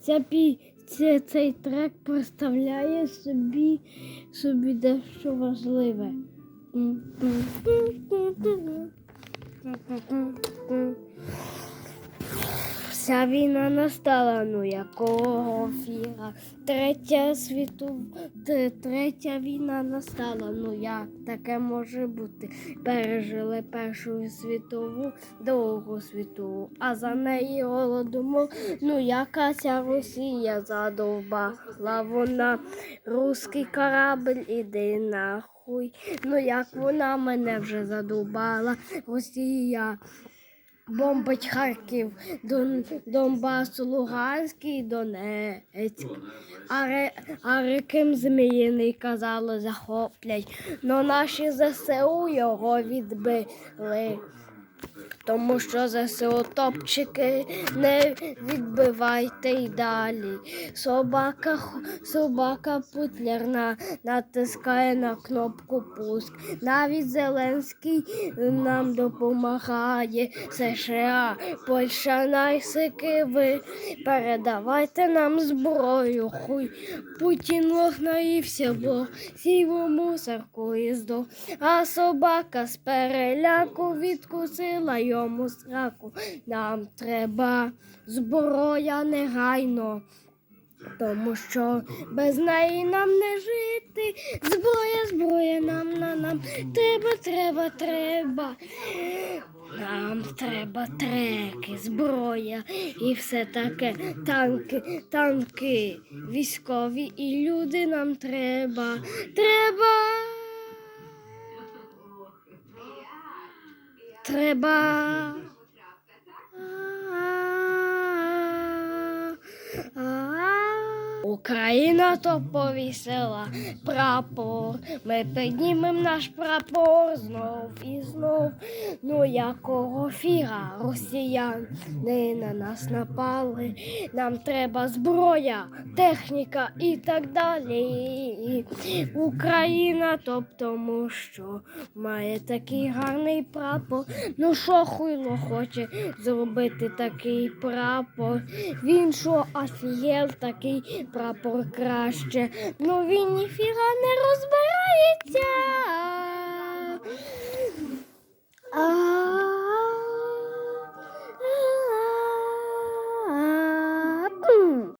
ця пі, це, цей трек представляє собі, собі дещо важливе. Вся війна настала, ну якого фіга. Третя світу, третя війна настала. Ну як таке може бути? Пережили Першу світову, Другу світову, а за неї голодомор. Ну яка ця Росія задовбала вона. Руський корабль іди нахуй. Ну як вона мене вже задовбала. Росія. Бомбить Харків, Дон, Донбас, Луганський, Донецьк. А, а Реким Зміїний, казали, захоплять. Но наші ЗСУ його відбили. Тому що ЗСУ топчики не відбивайте й далі. Собака, собака путлярна натискає на кнопку пуск. Навіть Зеленський нам допомагає. США, Польща, найсики ви. Передавайте нам зброю. Хуй Путін лох наївся, бо сів у мусорку і. А собака з переляку відкусила йому сраку. Нам треба зброя негайно. Тому що без неї нам не жити. Зброя, зброя нам на нам. Треба, треба, треба. Нам треба треки, зброя і все таке. Танки, танки, військові і люди нам треба. Треба. Треба. Україна то повісила прапор. Ми піднімем наш прапор знов і знов. Ну якого фіга росіян не на нас напали. Нам треба зброя, техніка і так далі. Україна, то що має такий гарний прапор. Ну що хуйло хоче зробити такий прапор? Він що офігел такий прапор краще. Ну він ніфіга не розбирається.